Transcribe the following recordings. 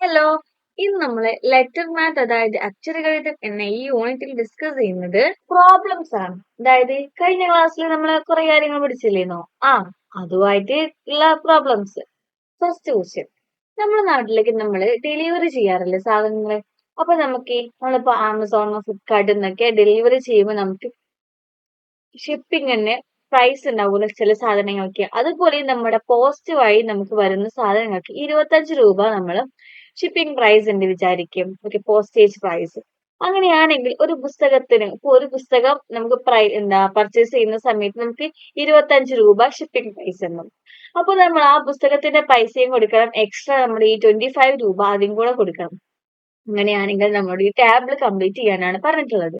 Hello. ഇന്ന് നമ്മൾ letter math അതായത് അക്ഷരഗണിതം എന്ന ഈ യൂണിറ്റിൽ ഡിസ്കസ് ചെയ്യുന്നത് പ്രോബ്ലംസ് ആണ്. അതായത് കഴിഞ്ഞ ക്ലാസ്സിൽ നമ്മൾ കുറെ കാര്യങ്ങൾ പഠിച്ചില്ലേന്നോ? ആ അതുമായിട്ട് ഉള്ള പ്രോബ്ലംസ് ഫസ്റ്റ് ക്വസ്റ്റ്യൻ നമ്മുടെ നാട്ടിലേക്ക് നമ്മൾ ഡെലിവറി ചെയ്യാറില്ലേ സാധനങ്ങൾ അപ്പൊ നമുക്ക് നമ്മളിപ്പോ ആമസോണോ ഫ്ലിപ്കാർട്ട് എന്നൊക്കെ ഡെലിവറി ചെയ്യുമ്പോൾ നമുക്ക് ഷിപ്പിംഗ് തന്നെ പ്രൈസ് ഉണ്ടാവില്ല ചില സാധനങ്ങൾക്ക്. അതുപോലെ നമ്മുടെ പോസ്റ്റ് വഴി നമുക്ക് വരുന്ന സാധനങ്ങൾക്ക് ഇരുപത്തഞ്ച് രൂപ നമ്മൾ ഷിപ്പിംഗ് പ്രൈസ് ഉണ്ട് വിചാരിക്കും. ഓക്കെ പോസ്റ്റേജ് പ്രൈസ് അങ്ങനെയാണെങ്കിൽ ഒരു പുസ്തകത്തിന് ഇപ്പൊ ഒരു പുസ്തകം നമുക്ക് പ്രൈ എന്താ പർച്ചേസ് ചെയ്യുന്ന സമയത്ത് നമുക്ക് ഇരുപത്തഞ്ച് രൂപ ഷിപ്പിംഗ് പ്രൈസ് എന്നും. അപ്പൊ നമ്മൾ ആ പുസ്തകത്തിന്റെ പൈസയും കൊടുക്കണം. എക്സ്ട്രാ നമ്മൾ ഈ ട്വന്റി ഫൈവ് രൂപ അതും കൂടെ കൊടുക്കണം. അങ്ങനെയാണെങ്കിൽ നമ്മുടെ ഈ ടാബിൾ കംപ്ലീറ്റ് ചെയ്യാനാണ് പറഞ്ഞിട്ടുള്ളത്.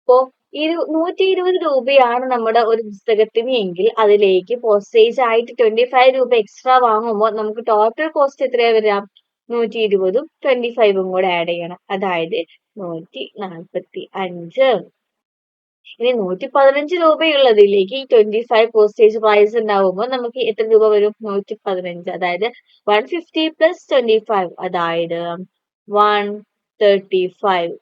അപ്പോ ഇരു നൂറ്റി ഇരുപത് രൂപയാണ് നമ്മുടെ ഒരു പുസ്തകത്തിന് എങ്കിൽ അതിലേക്ക് പോസ്റ്റേജ് ആയിട്ട് ട്വന്റി ഫൈവ് രൂപ എക്സ്ട്രാ വാങ്ങുമ്പോൾ നമുക്ക് ടോട്ടൽ കോസ്റ്റ് എത്രയാ വരാം നൂറ്റി ഇരുപതും ട്വന്റി ഫൈവും കൂടെ ആഡ് ചെയ്യണം. അതായത് നൂറ്റി നാൽപ്പത്തി അഞ്ച് ഇനി നൂറ്റി പതിനഞ്ച് രൂപയുള്ളതിലേക്ക് ട്വന്റി ഫൈവ് പോസ്റ്റേജ് പ്രൈസ് ഉണ്ടാവുമ്പോൾ നമുക്ക് എത്ര രൂപ വരും? നൂറ്റി പതിനഞ്ച് അതായത് one fifty plus twenty five അതായത് വൺ തേർട്ടി ഫൈവ്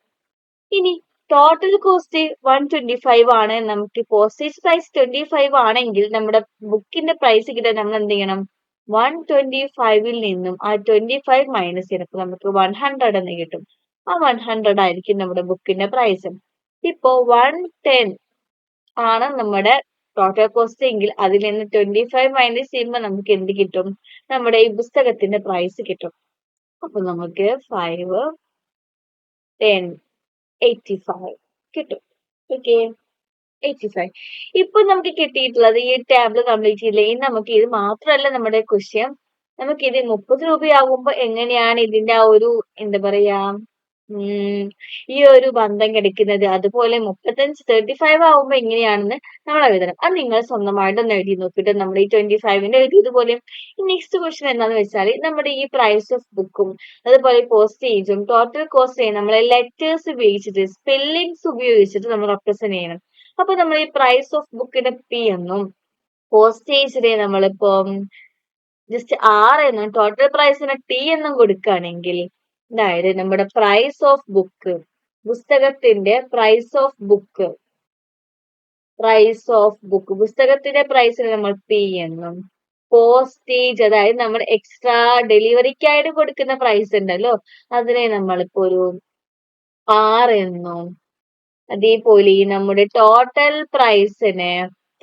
ഇനി total cost one twenty five ആണ്. നമുക്ക് പോസ്റ്റേജ് പ്രൈസ് ട്വന്റി ഫൈവ് ആണെങ്കിൽ നമ്മുടെ ബുക്കിന്റെ പ്രൈസ് കിട്ടാൻ നമ്മൾ എന്ത് ചെയ്യണം? വൺ ട്വന്റി ഫൈവിൽ നിന്നും ആ ട്വന്റി ഫൈവ് മൈനസ് ചെയ്തപ്പോൾ നമുക്ക് വൺ ഹൺഡ്രഡ് എന്ന് കിട്ടും. ആ വൺ ഹൺഡ്രഡ് ആയിരിക്കും നമ്മുടെ ബുക്കിന്റെ പ്രൈസ് ഇപ്പോ വൺ ടെൻ ആണ് നമ്മുടെ ടോട്ടൽ കോസ്റ്റ് എങ്കിൽ അതിൽ നിന്ന് ട്വന്റി ഫൈവ് മൈനസ് ചെയ്യുമ്പോൾ നമുക്ക് എന്ത് കിട്ടും? നമ്മുടെ ഈ പുസ്തകത്തിന്റെ പ്രൈസ് കിട്ടും. അപ്പൊ നമുക്ക് ഫൈവ് ടെൻ എയ്റ്റി ഫൈവ് കിട്ടും. ഓക്കെ എയ്റ്റി ഫൈവ് ഇപ്പൊ നമുക്ക് കിട്ടിയിട്ടുള്ളത് ഈ ടാബിൾ കംപ്ലീറ്റ് ചെയ്തില്ലെങ്കിൽ നമുക്ക് ഇത് മാത്രമല്ല നമ്മുടെ ക്വസ്റ്റ്യൻ നമുക്ക് ഇത് മുപ്പത് രൂപയാകുമ്പോ എങ്ങനെയാണ് ഇതിന്റെ ആ ഒരു എന്താ പറയാ ഈ ഒരു ബന്ധം കിടക്കുന്നത്? അതുപോലെ മുപ്പത്തഞ്ച് തേർട്ടി ഫൈവ് ആകുമ്പോ എങ്ങനെയാണെന്ന് നമ്മൾ എഴുതണം. അത് നിങ്ങൾ സ്വന്തമായിട്ട് ഒന്ന് എഴുതി നോക്കിയിട്ട് നമ്മൾ ഈ ട്വന്റി ഫൈവിന്റെ എഴുതിയതുപോലെ നെക്സ്റ്റ് ക്വസ്റ്റ്യൻ എന്താണെന്ന് വെച്ചാൽ നമ്മുടെ ഈ പ്രൈസ് ഓഫ് ബുക്കും അതുപോലെ പോസ്റ്റേജും ടോട്ടൽ കോസ്റ്റ് നമ്മളെ ലെറ്റേഴ്സ് ഉപയോഗിച്ചിട്ട് സ്പെല്ലിങ്സ് ഉപയോഗിച്ചിട്ട് നമ്മൾ റെപ്രസെന്റ് ചെയ്യണം. അപ്പൊ നമ്മൾ ഈ പ്രൈസ് ഓഫ് ബുക്കിന്റെ പി എന്നും പോസ്റ്റേജിനെ നമ്മളിപ്പോ ജസ്റ്റ് ആർ എന്നും ടോട്ടൽ പ്രൈസിന് ടി എന്നും കൊടുക്കുകയാണെങ്കിൽ അതായത് നമ്മുടെ പ്രൈസ് ഓഫ് ബുക്ക് പുസ്തകത്തിന്റെ price of book price of book പുസ്തകത്തിന്റെ പ്രൈസിന് നമ്മൾ പി എന്നും പോസ്റ്റേജ് അതായത് നമ്മൾ എക്സ്ട്രാ ഡെലിവറിക്കായിട്ട് കൊടുക്കുന്ന പ്രൈസ് ഉണ്ടല്ലോ അതിനെ നമ്മളിപ്പോ ഒരു ആർ എന്നും അതേപോലെ നമ്മുടെ ടോട്ടൽ പ്രൈസിന്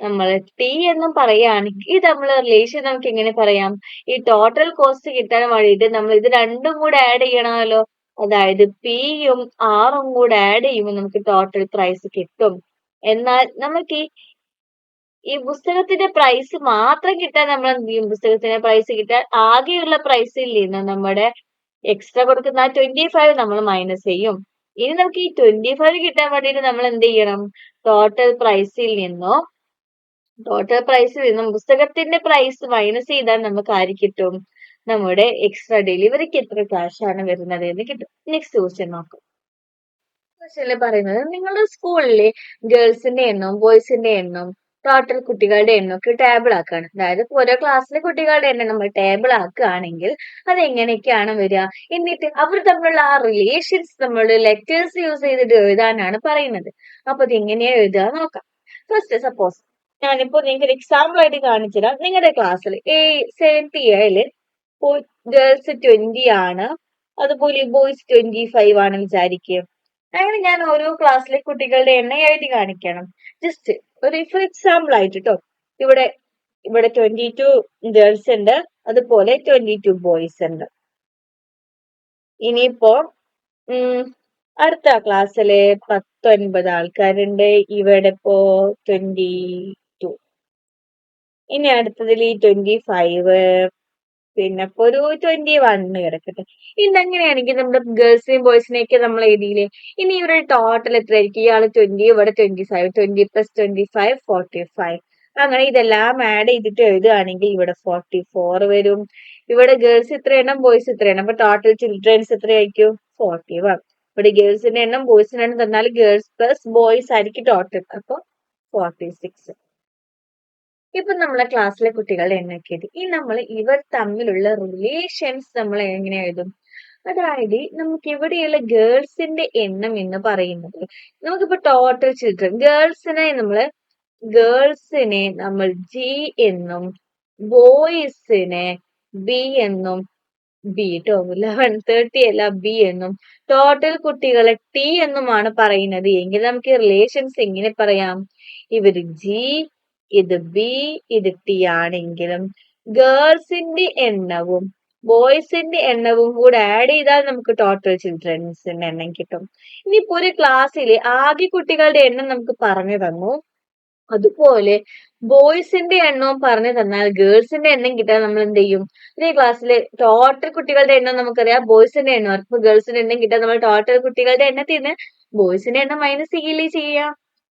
നമ്മൾ ടി എന്നും പറയുകയാണെങ്കിൽ നമ്മൾ റിലേഷൻ നമുക്ക് എങ്ങനെ പറയാം? ഈ ടോട്ടൽ കോസ്റ്റ് കിട്ടാൻ വേണ്ടിയിട്ട് നമ്മൾ ഇത് രണ്ടും കൂടെ ആഡ് ചെയ്യണമല്ലോ. അതായത് പിയും ആറും കൂടെ ആഡ് ചെയ്യുമ്പോൾ നമുക്ക് ടോട്ടൽ പ്രൈസ് കിട്ടും. എന്നാൽ നമുക്ക് ഈ ഈ പുസ്തകത്തിന്റെ പ്രൈസ് മാത്രം കിട്ടാൻ നമ്മൾ എന്ത് ചെയ്യും? പുസ്തകത്തിന്റെ പ്രൈസ് കിട്ടാൻ ആകെയുള്ള പ്രൈസിൽ നിന്ന് നമ്മുടെ എക്സ്ട്രാ കൊടുക്കുന്ന ട്വന്റി ഫൈവ് നമ്മൾ മൈനസ് ചെയ്യും. ഇനി നമുക്ക് ഈ ട്വന്റി ഫൈവ് കിട്ടാൻ വേണ്ടിയിട്ട് നമ്മൾ എന്ത് ചെയ്യണം? ടോട്ടൽ പ്രൈസിൽ നിന്നോ ടോട്ടൽ പ്രൈസിൽ നിന്നും പുസ്തകത്തിന്റെ പ്രൈസ് മൈനസ് ചെയ്താൽ നമുക്ക് ആര് കിട്ടും? നമ്മുടെ എക്സ്ട്രാ ഡെലിവറിക്ക് എത്ര ക്യാഷ് ആണ് വരുന്നത് എന്ന് കിട്ടും. നെക്സ്റ്റ് ക്വസ്റ്റ്യൻ നോക്കാം. പറയുന്നത് നിങ്ങളുടെ സ്കൂളിലെ ഗേൾസിന്റെ എണ്ണം ബോയ്സിന്റെ എണ്ണവും ടോട്ടൽ കുട്ടികളുടെ എണ്ണം എണ്ണമൊക്കെ ടേബിൾ ആക്കുകയാണ് അതായത് ഓരോ ക്ലാസ്സിലെ കുട്ടികളുടെ എണ്ണം നമ്മൾ ടേബിൾ ആക്കുകയാണെങ്കിൽ അത് എങ്ങനെയൊക്കെയാണ് വരിക? എന്നിട്ട് അവർ തമ്മിലുള്ള ആ റിലേഷൻസ് നമ്മൾ ലെറ്റേഴ്സ് യൂസ് ചെയ്തിട്ട് എഴുതാനാണ് പറയുന്നത്. അപ്പൊ അത് എങ്ങനെയാ എഴുതുക നോക്കാം. ഫസ്റ്റ് സപ്പോസ് ഞാനിപ്പോ നിങ്ങൾക്ക് ഒരു എക്സാമ്പിൾ ആയിട്ട് കാണിച്ചുതരാം നിങ്ങളുടെ ക്ലാസ്സിൽ ഏ സെവൻത് ഇയറിൽ ഗേൾസ് ട്വന്റി ആണ്. അതുപോലെ ബോയ്സ് ട്വന്റി ഫൈവ് ആണ് വിചാരിക്കുക. അങ്ങനെ ഞാൻ ഓരോ ക്ലാസ്സിലെ കുട്ടികളുടെ എണ്ണം എഴുതി കാണിക്കണം. ജസ്റ്റ് ഒരു ഫോർ എക്സാമ്പിൾ ആയിട്ട് കേട്ടോ ഇവിടെ ഇവിടെ ട്വന്റി ടു ഗേൾസ് ഉണ്ട് അതുപോലെ ട്വന്റി ടു ബോയ്സ് ഉണ്ട്. ഇനിയിപ്പോ അടുത്ത ക്ലാസ്സിലെ പത്തൊൻപത് ആൾക്കാരുണ്ട് ഇവിടെ ഇപ്പോ ട്വന്റി ടു ഇനി അടുത്തതിൽ ഈ ട്വന്റി ഫൈവ് പിന്നെ ഇപ്പൊ ഒരു ട്വന്റി വണ്ണ് കിടക്കട്ടെ ഇന്ന് അങ്ങനെയാണെങ്കിൽ നമ്മുടെ ഗേൾസിനെയും ബോയ്സിനെയും ഒക്കെ നമ്മൾ എഴുതിയില്ലേ? ഇനി ഇവിടെ ടോട്ടൽ എത്ര ആയിരിക്കും ഇയാൾ ട്വന്റി ഇവിടെ twenty five twenty plus twenty five forty five അങ്ങനെ ഇതെല്ലാം ആഡ് ചെയ്തിട്ട് എഴുതുകയാണെങ്കിൽ ഇവിടെ ഫോർട്ടി ഫോർ വരും. ഇവിടെ ഗേൾസ് ഇത്ര എണ്ണം ബോയ്സ് ഇത്ര എണ്ണം. അപ്പൊ ടോട്ടൽ ചിൽഡ്രൻസ് എത്രയായിരിക്കും? ഫോർട്ടി വൺ ഇവിടെ ഗേൾസിന്റെ എണ്ണം ബോയ്സിന്റെ എണ്ണം തന്നാൽ ഗേൾസ് പ്ലസ് ബോയ്സ് ആയിരിക്കും ടോട്ടൽ അപ്പൊ ഫോർട്ടി സിക്സ് ഇപ്പൊ നമ്മളെ ക്ലാസ്സിലെ കുട്ടികളുടെ എണ്ണൊക്കെ എഴുതി ഈ നമ്മൾ ഇവർ തമ്മിലുള്ള റിലേഷൻസ് നമ്മൾ എങ്ങനെ എഴുതും? അതായത് നമുക്ക് ഇവിടെയുള്ള ഗേൾസിന്റെ എണ്ണം എന്ന് പറയുന്നത് നമുക്കിപ്പോ ടോട്ടൽ ചിൽഡ്രൻ ഗേൾസിനെ നമ്മൾ ഗേൾസിനെ നമ്മൾ ജി എന്നും ബോയ്സിനെ ബി എന്നും ബി ട്ടോ ലെവൻ തേർട്ടി അല്ല ബി എന്നും. ടോട്ടൽ കുട്ടികളെ ടി എന്നുമാണ് പറയുന്നത്. എങ്കിൽ നമുക്ക് റിലേഷൻസ് എങ്ങനെ പറയാം? ഇവർ ജി ഇത് ബി ഇത് ടി ആണെങ്കിലും ഗേൾസിന്റെ എണ്ണവും ബോയ്സിന്റെ എണ്ണവും കൂടെ ആഡ് ചെയ്താൽ നമുക്ക് ടോട്ടൽ ചിൽഡ്രൻസിന്റെ എണ്ണം കിട്ടും. ഇനിയിപ്പോ ഒരു ക്ലാസ്സിലെ ആകെ കുട്ടികളുടെ എണ്ണം നമുക്ക് പറഞ്ഞു തന്നു. അതുപോലെ ബോയ്സിന്റെ എണ്ണവും പറഞ്ഞു തന്നാൽ ഗേൾസിന്റെ എണ്ണം കിട്ടാൻ നമ്മൾ എന്ത് ചെയ്യും? ഒരു ക്ലാസ്സിലെ ടോട്ടൽ കുട്ടികളുടെ എണ്ണം നമുക്കറിയാം. ബോയ്സിന്റെ എണ്ണം. അപ്പൊ ഗേൾസിന്റെ എണ്ണം കിട്ടാൻ നമ്മൾ ടോട്ടൽ കുട്ടികളുടെ എണ്ണത്തിൽ നിന്ന് ബോയ്സിന്റെ എണ്ണം മൈനസ് ചെയ്യില്ലേ ചെയ്യാം?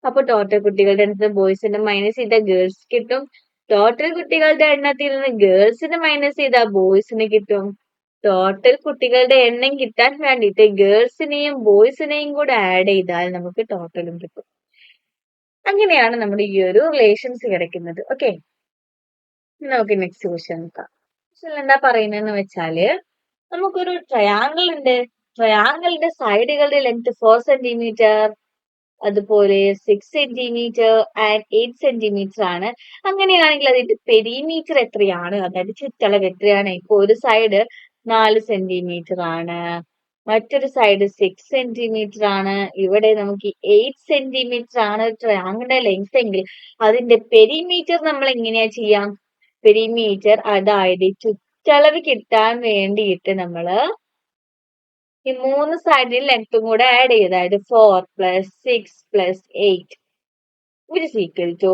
അപ്പൊ ടോട്ടൽ കുട്ടികളുടെ എണ്ണത്തിൽ ബോയ്സിന്റെ മൈനസ് ചെയ്താൽ ഗേൾസ് കിട്ടും. ടോട്ടൽ കുട്ടികളുടെ എണ്ണത്തിൽ നിന്ന് ഗേൾസിന് മൈനസ് ചെയ്താൽ ബോയ്സിന് കിട്ടും. ടോട്ടൽ കുട്ടികളുടെ എണ്ണം കിട്ടാൻ വേണ്ടിയിട്ട് ഗേൾസിനെയും ബോയ്സിനെയും കൂടെ ആഡ് ചെയ്താൽ നമുക്ക് ടോട്ടലും കിട്ടും. അങ്ങനെയാണ് നമ്മുടെ ഈ ഒരു റിലേഷൻസ് കിടക്കുന്നത്. ഓക്കെ നമുക്ക് നെക്സ്റ്റ് ക്വസ്റ്റ്യൻ നോക്കാം. ക്വസ്റ്റ്യൻ എന്താ പറയുന്നതെന്ന് വെച്ചാൽ നമുക്കൊരു ട്രയാങ്കിൾ ഉണ്ട്. ട്രയാങ്കിളിന്റെ സൈഡുകളുടെ ലെങ്ത് ഫോർ സെന്റിമീറ്റർ അതുപോലെ six centimetre and eight centimetre ആണ്. അങ്ങനെയാണെങ്കിൽ അതിന്റെ പെരിമീറ്റർ എത്രയാണ്? അതായത് ചുറ്റളവ് എത്രയാണ്? ഇപ്പൊ ഒരു സൈഡ് നാല് സെന്റിമീറ്റർ ആണ്. മറ്റൊരു സൈഡ് സിക്സ് സെന്റിമീറ്റർ ആണ്. ഇവിടെ നമുക്ക് എയ്റ്റ് സെന്റിമീറ്റർ ആണ് ട്രയാങ്കിളിന്റെ ലെങ്ത് എങ്കിൽ അതിന്റെ പെരിമീറ്റർ നമ്മൾ എങ്ങനെയാ ചെയ്യാം? പെരിമീറ്റർ അതായത് ചുറ്റളവ് കിട്ടാൻ വേണ്ടിയിട്ട് നമ്മൾ ഈ മൂന്ന് സൈഡിൽ ലെങ്ത്തും കൂടെ ആഡ് ചെയ്യുക അതായത് four plus six plus eight which is equal to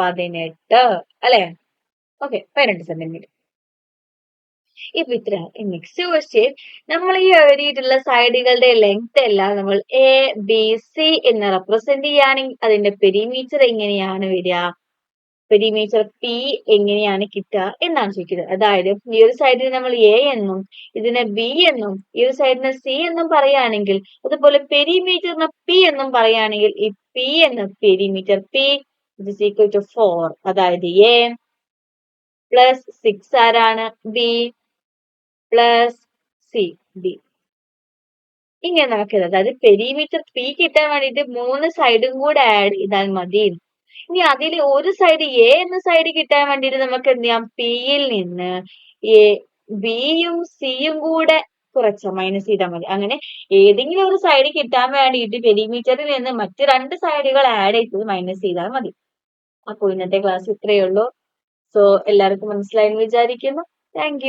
പതിനെട്ട്. അല്ലേ? ഓക്കെ പതിനെട്ട് സെന്റിമീറ്റർ ഇപ്പൊ ഇത്ര. നെക്സ്റ്റ് ക്വസ്റ്റ്യൻ നമ്മൾ ഈ എഴുതിയിട്ടുള്ള സൈഡുകളുടെ ലെങ്ത് എല്ലാം നമ്മൾ എ ബി സി എന്ന് റെപ്രസെന്റ് ചെയ്യുകയാണെങ്കിൽ അതിന്റെ പെരിമീറ്റർ എങ്ങനെയാണ് വരിക? പെരിമീറ്റർ പി എങ്ങനെയാണ് കിട്ടുക എന്നാണ് ചോദിക്കുന്നത്. അതായത് ഈ ഒരു സൈഡിന് നമ്മൾ എ എന്നും ഇതിനെ ബി എന്നും ഈ ഒരു സൈഡിന് സി എന്നും പറയുകയാണെങ്കിൽ അതുപോലെ പെരിമീറ്ററിന് പി എന്നും പറയുകയാണെങ്കിൽ ഈ പി എന്ന perimeter P is equal to four അതായത് എ പ്ലസ് സിക്സ് ആരാണ്? ബി പ്ലസ് സി ബി ഇങ്ങനെ നമുക്ക് അതായത് പെരിമീറ്റർ പി കിട്ടാൻ വേണ്ടിയിട്ട് മൂന്ന് സൈഡും കൂടെ ആഡ് ചെയ്താൽ മതി. ഇനി അതിൽ ഒരു സൈഡ് എ എന്ന സൈഡ് കിട്ടാൻ വേണ്ടിയിട്ട് നമുക്ക് എന്ത് ചെയ്യാം? പിയിൽ നിന്ന് എ ബിയും സിയും കൂടെ കുറച്ച മൈനസ് ചെയ്താൽ മതി. അങ്ങനെ ഏതെങ്കിലും ഒരു സൈഡ് കിട്ടാൻ വേണ്ടിയിട്ട് പെരിമീറ്ററിൽ നിന്ന് മറ്റു രണ്ട് സൈഡുകൾ ആഡ് ചെയ്ത് മൈനസ് ചെയ്താൽ മതി. അപ്പോൾ ഇന്നത്തെ ക്ലാസ് ഇത്രയേ ഉള്ളൂ. സോ എല്ലാവർക്കും മനസ്സിലായെന്ന് വിചാരിക്കുന്നു. താങ്ക്